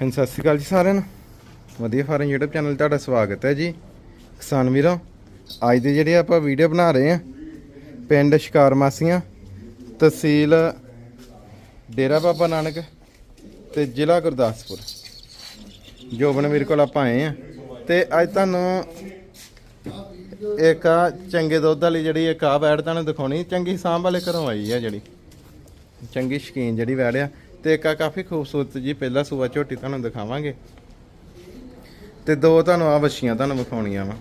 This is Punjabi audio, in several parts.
ਹਾਂਜੀ, ਸਤਿ ਸ਼੍ਰੀ ਅਕਾਲ ਜੀ ਸਾਰਿਆਂ ਨੂੰ। ਵਧੀਆ ਫਾਰਮ YouTube ਚੈਨਲ ਤੁਹਾਡਾ ਸਵਾਗਤ ਹੈ ਜੀ। ਕਿਸਾਨ ਵੀਰੋ, ਅੱਜ ਦੇ ਜਿਹੜੇ ਆਪਾਂ ਵੀਡੀਓ ਬਣਾ ਰਹੇ ਆ ਪਿੰਡ ਸ਼ਿਕਾਰ ਮਾਸੀਆਂ, ਤਹਿਸੀਲ ਡੇਰਾ ਬਾਬਾ ਨਾਨਕ ਤੇ ਜ਼ਿਲ੍ਹਾ ਗੁਰਦਾਸਪੁਰ। ਜੋਬਨ ਵੀਰ ਕੋਲ ਆਪਾਂ ਆਏ ਆ ਤੇ ਅੱਜ ਤੁਹਾਨੂੰ ਇੱਕ ਆ ਚੰਗੇ ਦੁੱਧ ਵਾਲੀ ਜਿਹੜੀ ਇੱਕ ਆ ਬੈੜ ਤੁਹਾਨੂੰ ਦਿਖਾਉਣੀ। ਚੰਗੀ ਸਾਂਭ ਵਾਲੇ ਘਰੋਂ ਆਈ ਆ ਜਿਹੜੀ। ਚੰਗੀ ਸ਼ਕੀਨ ਜਿਹੜੀ ਵੈੜ ਆ। ਤੇ ਇੱਕ ਆ ਕਾਫੀ ਖੂਬਸੂਰਤ ਜੀ ਪਹਿਲਾ ਸੂਆ ਝੋਟੀ ਤੁਹਾਨੂੰ ਦਿਖਾਵਾਂਗੇ। ਤੇ ਦੋ ਤੁਹਾਨੂੰ ਆ ਬੱਛੀਆਂ ਤੁਹਾਨੂੰ ਵਿਖਾਉਣੀਆਂ ਵਾ।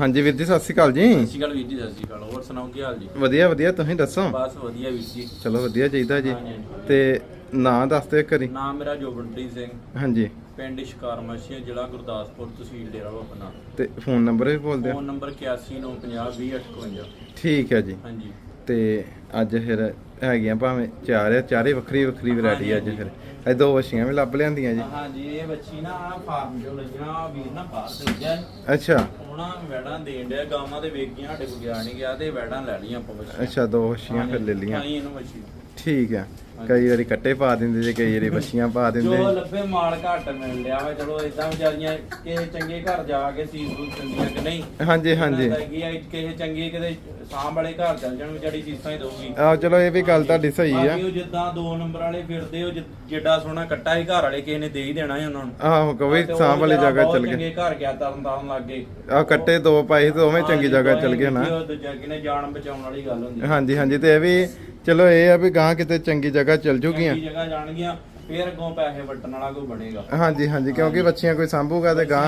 ਹਾਂਜੀ ਵੀਰ ਜੀ ਸਤਿ ਸ਼੍ਰੀ ਅਕਾਲ ਜੀ। ਸਤਿ ਸ਼੍ਰੀ ਅਕਾਲ ਵੀਰ ਜੀ ਸਤਿ ਸ਼੍ਰੀ ਅਕਾਲ। ਹੋਰ ਸੁਣਾਓ ਕੀ ਹਾਲ ਜੀ? ਵਧੀਆ ਵਧੀਆ ਤੁਸੀਂ ਦੱਸੋ? ਬਸ ਵਧੀਆ ਵੀਰ ਜੀ। ਚਲੋ ਵਧੀਆ ਚਾਹੀਦਾ ਜੀ। ਹਾਂਜੀ, ਹਾਂਜੀ। ਤੇ ਨਾਂ ਦੱਸ ਦਿਓ ਕਰੀ ਨਾਮ ਮੇਰਾ ਜੋਬਨਪ੍ਰੀਤ ਸਿੰਘ। ਹਾਂਜੀ। ਪਿੰਡ ਜ਼ਿਲ੍ਹਾ ਗੁਰਦਾਸਪੁਰ ਤਹਿਸੀਲ ਡੇਰਾ ਬਾਬਾ ਤੇ ਫੋਨ ਨੰਬਰ ਵੀ ਬੋਲ ਦਿਓ। ਫੋਨ ਨੰਬਰ 8195020858 ਠੀਕ ਹੈ ਜੀ। ਹਾਂਜੀ। ਤੇ ਅੱਜ ਫਿਰ ਹੈਗੀਆਂ ਭਾਵੇਂ ਚਾਰ ਆ ਚਾਰੇ ਵੱਖਰੀ ਵੱਖਰੀ ਵੈਰਾਈਟੀ ਅੱਜ ਫਿਰ। ਇਹ ਦੋ ਵਛੀਆਂ ਵੀ ਲੱਭ ਲਿਆਂਦੀਆਂ ਜੀ। ਹਾਂਜੀ ਇਹ ਬੱਚੀ ਨਾ ਫਾਰਮ ਚੋਂ ਲਈਆਂ ਵੀਰ ਨਾ ਬਾਹਰ ਤੇ ਗਿਆ ਅੱਛਾ। ਉਹਨਾਂ ਵੈੜਾਂ ਦੇਣ ਡਿਆ ਗਾਵਾਂ ਦੇ ਵੇਗੀਆਂ ਸਾਡੇ ਕੋਲ ਗਿਆ ਨਹੀਂ ਗਿਆ ਤੇ ਵੈੜਾਂ ਲੈ ਲਈਆਂ ਆਪਾਂ ਅੱਛਾ ਦੋ ਵਛੀਆਂ ਫਿਰ ਲੈ ਲੀਆਂ ਹਾਂਜੀ, ਇਹਨੂੰ ਬੱਚੀ ਠੀਕ ਆ ਕਈ ਵਾਰੀ ਕੱਟੇ ਪਾ ਦਿੰਦੇ ਜੇ ਕਈ ਵਾਰੀ ਬੱਚੀਆਂ ਪਾ ਜੋ ਦਿੰਦੇ। ਲੱਭੇ ਮਾਲ ਘੱਟ ਮਿਲ ਲਿਆ ਵਾ ਚਲੋ ਇਦਾਂ ਵਿਚਾਰੀਆਂ ਕਿਸੇ ਚੰਗੇ ਘਰ ਜਾ ਕੇ ਸੀਸ ਸੂਸ ਚੰਗੀਆਂ ਕਿ ਨਹੀਂ। ਹਾਂਜੀ ਹਾਂਜੀ। ਕੀ ਆ, ਕਿਸੇ ਚੰਗੇ ਕਿਤੇ ਸਾਂਭ ਵਾਲੇ ਘਰ ਚੱਲ ਜਾਣ ਵਿਚਾਰੀ ਚੀਜ਼ਾਂ ਹੀ ਦਊਗੀ। ਆ ਚਲੋ ਇਹ ਵੀ ਗੱਲ ਤੁਹਾਡੀ ਸਹੀ ਆ। ਬਾਕੀ ਉਹ ਜਿੱਦਾਂ ਦੋ ਨੰਬਰ ਵਾਲੇ ਫਿਰਦੇ ਉਹ ਜਿ- ਜਿੱਡਾ ਸੋਹਣਾ ਕੱਟਾ ਹੀ ਘਰ ਵਾਲੇ ਕਿਸੇ ਨੇ ਦੇ ਹੀ ਦੇਣਾ ਸੀ ਉਹਨਾਂ ਨੂੰ। ਆਹੋ ਕੋਈ ਸਾਂਭ ਵਾਲੀ ਜਗ੍ਹਾ ਚਲ ਗਿਆ ਚੰਗੇ ਘਰ ਗਿਆ ਤਰਨ ਤਾਰਨ ਲੱਗ। ਗਏ ਆ ਕੱਟੇ ਦੋ ਪਾਏ ਤੇ ਉਵੇਂ ਚੰਗੀ ਜਗ੍ਹਾ ਚਲ ਗਿਆ ਨਾ ਦੂਜਾ ਕਿਨੇ ਜਾਨ ਬਚਾਉਣ ਵਾਲੀ ਗੱਲ ਹੁੰਦੀ। ਹਾਂਜੀ ਹਾਂਜੀ ਤੇ ਇਹ ਵੀ ਚਲੋ ਇਹ ਆ ਵੀ ਗਾਂ ਕਿਤੇ ਚੰਗੀ ਜਗ੍ਹਾ ਚਲ ਜੂਗੀਆਂ। ਚੰਗੀ ਜਗ੍ਹਾ ਜਾਣਗੀਆਂ ਫੇਰ ਅੱਗੋਂ ਪੈਸੇ ਵਟਣ ਵਾਲਾ ਕੋਈ ਬਣੇਗਾ। ਹਾਂਜੀ ਹਾਂਜੀ ਕਿਉਂਕਿ ਬੱਚੀਆਂ ਕੋਈ ਸੰਭੂਗਾ ਤੇ ਗਾਂ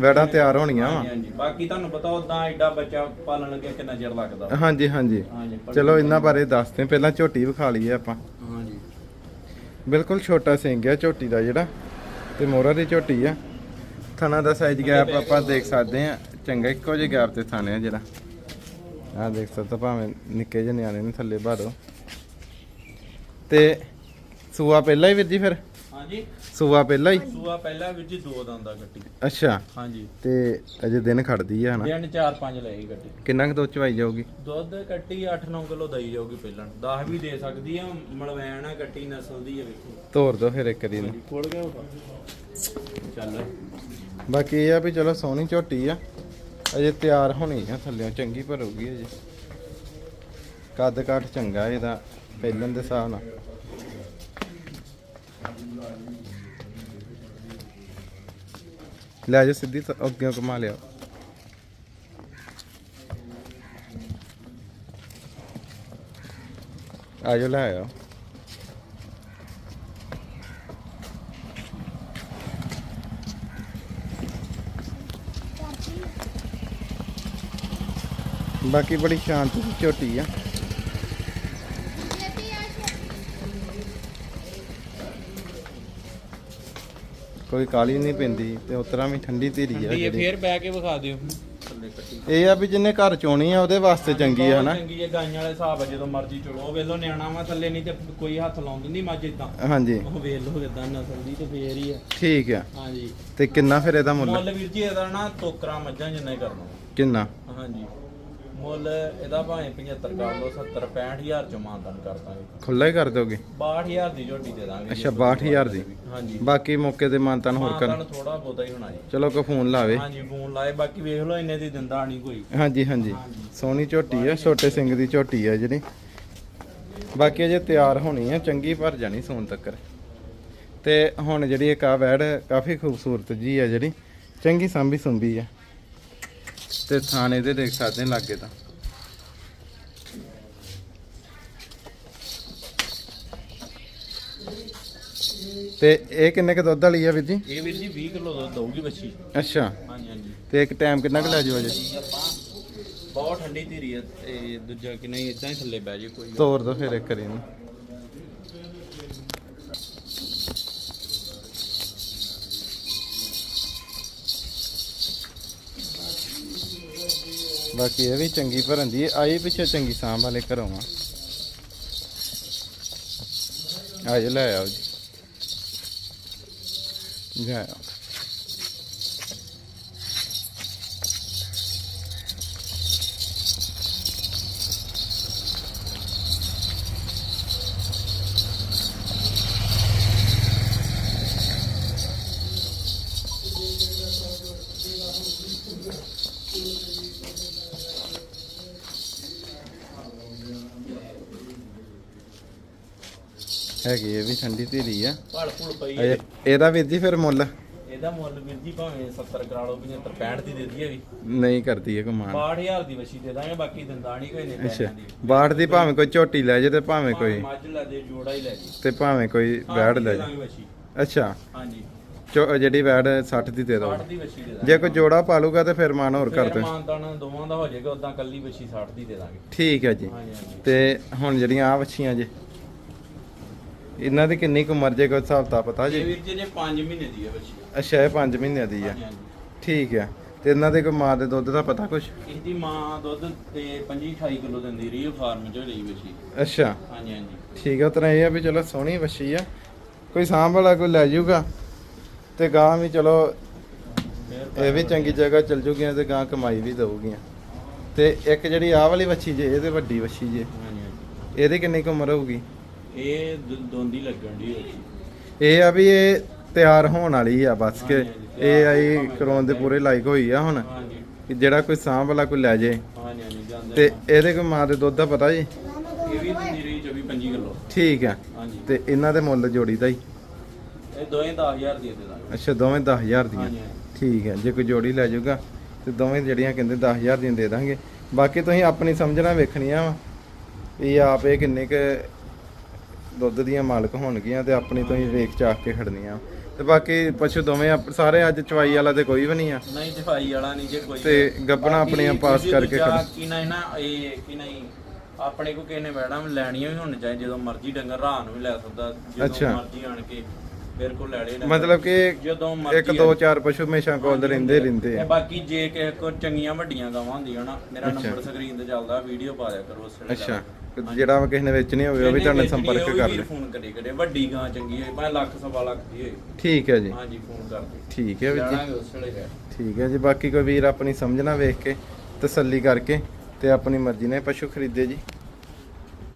ਵੈੜਾਂ। ਤਿਆਰ ਹੋਣੀਆਂ ਵਾ। ਹਾਂਜੀ, ਬਾਕੀ ਤੁਹਾਨੂੰ ਪਤਾ ਉਦਾਂ ਐਡਾ ਬੱਚਾ ਪਾਲਣ ਲੱਗਿਆ ਕਿੰਨਾ ਚਿਰ ਲੱਗਦਾ। ਹਾਂਜੀ ਹਾਂਜੀ। ਚਲੋ ਇਹਨਾਂ ਬਾਰੇ ਦੱਸਦੇ ਹਾਂ। ਪਹਿਲਾਂ ਝੋਟੀ ਵਿਖਾ ਲਈਏ ਆਪਾਂ। ਹਾਂਜੀ। ਬਿਲਕੁਲ ਛੋਟਾ ਸਿੰਘ ਆ ਝੋਟੀ ਦਾ ਜਿਹੜਾ ਤੇ ਮੋਹਰਾ ਦੀ ਝੋਟੀ ਆ। ਥਣਾ ਦਾ ਸਾਈਜ਼ ਗੈਪ ਆਪਾਂ ਦੇਖ ਸਕਦੇ ਆ ਚੰਗਾ ਇੱਕੋ ਜਿਹੇ ਗੈਪ ਤੇ ਥਾਣੇ ਆ ਜਿਹੜਾ। ਆ ਦੇਖ ਸਕਦੇ ਹੋ, ਭਾਵੇਂ ਨਿੱਕੇ ਜਿਹੇ ਨਿਆਣੇ ਨੇ ਥੱਲੇ ਬਾੜੋ। ਤੇ ਸੂਆ ਪਹਿਲਾਂ ਹੀ ਵੀਰ ਜੀ ਫਿਰ? ਹਾਂਜੀ। ਸੂਆ ਪਹਿਲਾਂ ਹੀ? ਸੂਆ ਪਹਿਲਾਂ ਵਿੱਚ ਹੀ ਦੋ ਦੰਦਾ ਗੱਟੀ ਅੱਛਾ। ਹਾਂਜੀ। ਤੇ ਅਜੇ ਦਿਨ ਖੜਦੀ ਆ ਹਨਾ? ਦਿਨ 4 5 ਲਏਗੀ ਗੱਟੀ ਕਿੰਨਾ ਕੁ ਦੁੱਧ ਚਵਾਈ ਜਾਊਗੀ? ਦੁੱਧ ਕੱਟੀ 8-9 ਕਿਲੋ ਦਈ ਜਾਊਗੀ ਪਹਿਲਾਂ 10 ਵੀ ਦੇ ਸਕਦੀ ਆ ਮਲਵੈਣ ਆ ਕੱਟੀ ਨਸਲ ਦੀ ਆ ਵੇਖੋ। ਤੋਰ ਦੋ ਫਿਰ ਇੱਕ ਦਿਨ। ਖੋਲ ਗਿਆ ਉਹ ਚੱਲ ਬਾਕੀ ਇਹ ਆ ਵੀ ਚਲੋ ਸੋਹਣੀ ਝੋਟੀ ਆ। ਅਜੇ ਤਿਆਰ ਹੋਣੀ ਆ ਥੱਲਿਓਂ ਚੰਗੀ ਭਰੂਗੀ ਅਜੇ। ਕੱਦ ਕਾਠ ਚੰਗਾ ਇਹਦਾ। ਪਹਿਲਾਂ ਦੇ ਹਿਸਾਬ ਨਾਲ। ਲੈ ਜਾ ਸਿੱਧੀ ਤਾਂ ਅੱਗੇ ਘੁਮਾ ਲਿਆ ਆਜੋ ਲੈ ਆਓ ਬਾਕੀ ਬੜੀ ਸ਼ਾਂਤ ਝੋਟੀ ਆ। ਕੋਈ ਕਾਲੀ ਨਹੀਂ ਪੈਂਦੀ ਤੇ ਉਤਰਾ ਵੀ ਠੰਡੀ ਧੀਰੀ ਆ ਇਹ ਜਿਹੜੀ। ਫੇਰ ਬਹਿ ਕੇ ਵਿਖਾ ਦਿਓ। ਥੱਲੇ ਕੱਟੀ ਇਹ ਆ ਵੀ ਜਿਹਨੇ ਘਰ ਚੋਣੀ ਆ ਉਹਦੇ ਵਾਸਤੇ ਚੰਗੀ ਆ ਹਨਾ? ਚੰਗੀ ਹੈ ਗਾਈਆਂ ਵਾਲੇ ਹਿਸਾਬ ਆ ਜਦੋਂ ਮਰਜ਼ੀ ਚਲੋ। ਉਹ ਵੇਲੋ ਨਿਆਣਾ ਵਾ ਥੱਲੇ ਨਹੀਂ ਤੇ ਕੋਈ ਹੱਥ ਲਾਉਣ ਦਿੰਦੀ ਮੱਝ ਇਦਾਂ ਹਾਂਜੀ। ਉਹ ਵੇਲ ਕਿਦਾਂ ਨਸਲ ਦੀ ਤੇ ਫੇਰ ਹੀ ਆ। ਠੀਕ ਆ। ਹਾਂਜੀ। ਤੇ ਕਿੰਨਾ ਫਿਰ ਇਹਦਾ ਮੁੱਲ? ਮੁੱਲ ਵੀਰ ਜੀ ਇਹਦਾ ਨਾ ਟੋਕਰਾ ਮੱਝਾਂ ਜਿੰਨਾ ਹੀ ਕਰਨਾ। ਕਿੰਨਾ? ਹਾਂਜੀ। ਮੁੱਲ ਇਹਦਾ ਭਾਵੇਂ 75 ਕਰ ਲਓ 70 65000 ਚ ਮਾਨਦਾਨ ਕਰ ਦਾਂਗੇ। ਖੁੱਲਾ ਹੀ ਕਰ ਦੋਗੇ 62000 ਦੀ ਝੋਟੀ ਦੇ ਦਾਂਗੇ ਅੱਛਾ 62000 ਦੀ? ਹਾਂਜੀ। ਬਾਕੀ ਮੌਕੇ ਤੇ ਮਾਨਤਨ ਹੋਰ ਕਰ ਮਾਨਦਾਨ ਥੋੜਾ ਬਹੁਤਾ ਹੀ ਹੋਣਾ ਜੀ। ਚਲੋ ਕੋ ਫੋਨ ਲਾਵੇ। ਹਾਂਜੀ ਫੋਨ ਲਾਏ। ਬਾਕੀ ਵੇਖ ਲਓ ਇੰਨੇ ਦੀ ਦਿੰਦਾ ਨਹੀਂ ਕੋਈ। ਹਾਂਜੀ ਹਾਂਜੀ। ਸੋਹਣੀ ਝੋਟੀ ਆ ਛੋਟੇ ਸਿੰਘ ਦੀ ਝੋਟੀ ਆ ਜਿਹੜੀ। ਬਾਕੀ ਅਜੇ ਤਿਆਰ ਹੋਣੀ ਆ ਚੰਗੀ ਭਰ ਜਾਣੀ ਸੋਨ ਤੱਕਰ। ਤੇ ਹੁਣ ਜਿਹੜੀ ਇੱਕ ਆ ਵੈੜ ਕਾਫੀ ਖੂਬਸੂਰਤ ਜੀ ਆ ਜਿਹੜੀ ਚੰਗੀ ਸੰਭੀ ਸੁੰਭੀ ਆ। ਤੇ ਥਾਣੇ ਦੇ ਦੇਖ ਸਕਦੇ ਲੱਗੇ ਤਾਂ। ਤੇ ਇਹ ਕਿੰਨੇ ਕ ਦੁੱਧ ਵਾਲੀ ਆ ਵੀਰ ਜੀ? ਇਹ ਵੀਰ ਜੀ 20 ਕਿਲੋ ਦੁੱਧ ਦਊਗੀ ਬੱਚੀ। ਅੱਛਾ। ਹਾਂਜੀ ਹਾਂਜੀ। ਤੇ ਇੱਕ ਟਾਈਮ ਕਿੰਨਾ ਕੁ ਲੈ ਜਾਓ ਅਜੇ? ਬਹੁਤ ਠੰਡੀ ਧੀਰੀ ਹੈ ਤੇ ਦੂਜਾ ਕਿ ਨਹੀਂ ਇਦਾਂ ਹੀ ਥੱਲੇ ਬਹਿ ਜੇ ਕੋਈ ਤੋਰ ਦੋ ਫਿਰ ਇੱਕ ਵਾਰੀ ਇਹਨੂੰ। ਬਾਕੀ ਇਹ ਵੀ ਚੰਗੀ ਭਰਨ ਦੀ ਆਈ ਪਿੱਛੇ ਚੰਗੀ ਸਾਂਭ ਵਾਲੇ ਘਰੋਂ ਆ। ਆਜ ਲੈ ਆਓ ਜੀ। ਜਾ ਹੈਗੀ ਇਹ ਵੀ ਠੰਡੀ ਧੀਰੀ ਆ। ਭਲ ਭੁਲ ਪਈ ਹੈ। ਇਹ- ਇਹਦਾ ਵੀਰ ਜੀ ਫਿਰ ਮੁੱਲ? ਇਹਦਾ ਮੁੱਲ ਵੀਰ ਜੀ ਭਾਵੇਂ 70 ਕਰਾ ਲਓ 75 65 ਦੀ ਦੇ ਦਈਏ ਵੀ। ਨਹੀਂ ਕਰਦੀ ਇਹ ਕਮਾਨ। 62000 ਦੀ ਵਛੀ ਦੇ ਦਾਂਗੇ ਬਾਕੀ ਦਿੰਦਾ ਨਹੀਂ ਕੋਈ ਨਹੀਂ ਅੱਛਾ ਬਾੜ ਦੀ ਭਾਵੇਂ ਕੋਈ ਝੋਟੀ ਲੈ ਜੇ ਤੇ ਭਾਵੇਂ ਕੋਈ ਮੱਝ ਲੈ ਦੇ ਜੋੜਾ ਹੀ ਲੈ ਜੀ ਤੇ ਭਾਵੇਂ ਕੋਈ ਵੈੜ ਲੈ ਜੇ ਵਛੀ। ਅੱਛਾ। ਹਾਂਜੀ। ਚੋ- ਜਿਹੜੀ ਵੈੜ 60 ਦੀ ਦੇ ਦੋ 60 ਦੀ ਵਛੀ ਦੇ ਦਾਂਗੇ। ਜੇ ਕੋਈ ਜੋੜਾ ਪਾਲੂਗਾ ਤੇ ਫਿਰ ਮਾਨ ਹੋਰ ਕਰ ਫਿਰ ਦੇ ਮਾਨਤਾਨ ਦੋਵਾਂ ਦਾ ਹੋ ਜਾਏਗਾ ਉਦਾਂ ਕੱਲੀ ਵਛੀ 60 ਦੀ ਦੇ ਦਾਂਗੇ। ਠੀਕ ਹੈ ਜੀ। ਹਾਂਜੀ ਹਾਂਜੀ। ਤੇ ਹੁਣ ਜਿਹੜੀਆਂ ਆ ਵੱਛੀਆਂ ਜੇ ਇਹਨਾਂ ਦੀ ਕਿੰਨੀ ਕੁ ਉਮਰ ਜੇ ਕੋਈ ਹਿਸਾਬ ਤਾਂ ਪਤਾ ਇਹ ਜੀ ਵੀਰ ਜੀ ਜੇ 5 ਮਹੀਨੇ ਦੀ ਹੈ ਵਛੀ ਅੱਛਾ ਇਹ 5 ਮਹੀਨਿਆਂ ਦੀ ਆ। ਹਾਂਜੀ ਹਾਂਜੀ। ਠੀਕ ਹੈ ਤੇ ਇਹਨਾਂ ਦੇ ਕੋਈ ਮਾਂ ਦੇ ਦੁੱਧ ਦਾ ਪਤਾ ਕੁਛ? ਇਹਦੀ ਮਾਂ ਦੁੱਧ ਤੇ 25 28 ਕਿਲੋ ਦਿੰਦੀ ਰਹੀ ਫਾਰਮ ਚੋਂ ਲਈ ਵਛੀ ਅੱਛਾ। ਹਾਂਜੀ ਹਾਂਜੀ। ਠੀਕ ਹੈ ਉਤਰਾ ਇਹ ਆ ਵੀ ਚਲੋ ਸੋਹਣੀ ਵੱਛੀ ਆ। ਕੋਈ ਸਾਂਭ ਵਾਲਾ ਕੋਈ ਲੈ ਜਾਊਗਾ? ਤੇ ਗਾਂ ਵੀ ਚਲੋ ਫਿਰ ਇਹ ਵੀ ਚੰਗੀ ਜਗ੍ਹਾ ਚਲ ਜੂਗੀਆਂ ਤੇ ਗਾਂ ਕਮਾਈ ਵੀ ਦਊਗੀਆਂ। ਤੇ ਇੱਕ ਜਿਹੜੀ ਆਹ ਵਾਲੀ ਵੱਛੀ ਜੇ ਇਹਦੇ ਵੱਡੀ ਵੱਛੀ ਜੇ। ਹਾਂਜੀ ਹਾਂਜੀ। ਇਹਦੀ ਕਿੰਨੀ ਕੁ ਉਮਰ ਹੋਊਗੀ? ਇਹ ਦ- ਦੋਂਦੀ ਲੱਗਣ ਦੀ ਵਛੀ ਇਹ ਆ ਵੀ ਇਹ ਤਿਆਰ ਹੋਣ ਵਾਲੀ ਆ ਬਸ ਕਿ। ਇਹ ਆਈ ਕਰਾਉਣ ਦੇ ਪੂਰੇ ਲਾਇਕ ਹੋਈ ਆ ਹੁਣ। ਹਾਂਜੀ। ਕਿ ਜਿਹੜਾ ਕੋਈ ਸਾਂਭ ਵਾਲਾ ਕੋਈ ਲੈ ਜੇ। ਹਾਂਜੀ ਹਾਂਜੀ ਜਾਂਦੇ ਤੇ ਆ। ਇਹਦੇ ਕੋਈ ਮਾਂ ਦੇ ਦੁੱਧ ਦਾ ਪਤਾ ਜੀ? ਇਹ ਵੀ ਦਿੰਦੀ ਰਹੀ 24 25 ਕਿਲੋ। ਠੀਕ ਆ। ਹਾਂਜੀ। ਤੇ ਇਹਨਾਂ ਦੇ ਮੁੱਲ ਜੋੜੀ ਦਾ ਹੀ ਇਹ ਦੋਵੇਂ 10000 ਦੀ ਦੇ ਦਾਂਗੇ। ਅੱਛਾ ਦੋਵੇਂ 10000 ਦੀਆਂ। ਹਾਂਜੀ। ਠੀਕ ਹੈ ਜੇ ਕੋਈ ਜੋੜੀ ਲੈ ਜਾਊਗਾ ਤੇ ਦੋਵੇਂ ਜਿਹੜੀਆਂ ਕਹਿੰਦੇ 10000 ਦੀਆਂ ਦੇ ਦਾਂਗੇ। ਬਾਕੀ ਤੁਸੀਂ ਆਪਣੀ ਸਮਝਣਾ ਵੇਖਣੀਆਂ ਵਾ ਵੀ ਆਪ ਇਹ ਕਿੰਨੇ ਕ ਦੁੱਧ ਦੀਆਂ ਮਾਲਕ ਹੋਣਗੀਆਂ ਤੇ ਆਪਣੀ ਤੁਸੀਂ ਵੇਖ ਚਾਖ ਕੇ ਖੜਨੀਆਂ ਤੇ ਬਾਕੀ ਪਸ਼ੂ ਦੋਵੇਂ ਆਪ- ਸਾਰੇ ਅੱਜ ਚਵਾਈ ਵਾਲਾ ਤੇ ਕੋਈ ਵੀ ਨਹੀਂ ਆ। ਨਹੀਂ ਜਫਾਈ ਵਾਲਾ ਨਹੀਂ ਜੇ ਕੋਈ ਤੇ ਬਾਕੀ ਆਪਣੀਆਂ ਪਾਸ ਕਰਕੇ ਖੜ- ਕੀ ਨਾ ਨਾ ਇਹ ਕੀ ਨਹੀਂ ਆਪਣੇ ਕੋ ਕਿਸੇ ਨੇ ਮੈਡਮ ਲੈਣੀਆਂ ਵੀ ਹੁਣ ਚਾਹੇ ਜਦੋਂ ਮਰਜ਼ੀ ਡੰਗਰ ਰਾਹ ਨੂੰ ਵੀ ਲੈ ਸਕਦਾ ਜਦੋਂ ਅੱਛਾ। ਮਰਜ਼ੀ ਆਣ ਕੇ। ਮੇਰੇ ਕੋਲ। ਮਤਲਬ ਕਿ ਜਦੋਂ ਮਰਜ਼ੀ ਇੱਕ ਦੋ ਚਾਰ ਪਸ਼ੂ ਹਮੇਸ਼ਾ ਕੋਲ ਰਹਿੰਦੇ ਰਹਿੰਦੇ ਤੇ ਆ ਬਾਕੀ ਜੇ ਕਿਸੇ ਕੋ ਚੰਗੀਆਂ ਵੱਡੀਆਂ ਗਾਵਾਂ ਹੁੰਦੀਆਂ ਨਾ ਮੇਰਾ। ਨੰਬਰ ਸਕਰੀਨ ਤੇ ਚੱਲਦਾ ਵੀਡੀਓ ਪਾ ਦਿਆ ਕਰੋ ਉਸ ਵੇਲੇ ਅੱਛਾ। ਜਿਹੜਾ ਕਿਸੇ ਨੇ ਵੇਚਣੀ ਹੋਵੇ ਉਹ ਵੀ ਤੁਹਾਡੇ ਨਾਲ ਸੰਪਰਕ ਕਰ ਲੈ। ਫੋਨ ਕਰੇ ਕਰੇ। ਵੱਡੀ ਗਾਂ ਚੰਗੀ ਹੋਏ ਭਾਵੇਂ ਲੱਖ ਸਵਾ ਲੱਖ ਦੀ ਹੋਏ। ਠੀਕ ਹੈ ਜੀ। ਹਾਂਜੀ ਫੋਨ ਕਰ ਦੇ। ਠੀਕ ਹੈ ਵੀਰ ਜੀ। ਜਾਣਾਂਗੇ ਉਸ ਵੇਲੇ ਫਿਰ। ਠੀਕ ਹੈ ਜੀ। ਬਾਕੀ ਕੋਈ ਵੀਰ ਆਪਣੀ ਸਮਝਣਾ ਵੇਖ ਕੇ ਤਸੱਲੀ ਕਰਕੇ ਤੇ ਆਪਣੀ ਮਰਜ਼ੀ ਨਾਲ ਪਸ਼ੂ ਖਰੀਦੇ ਜੀ।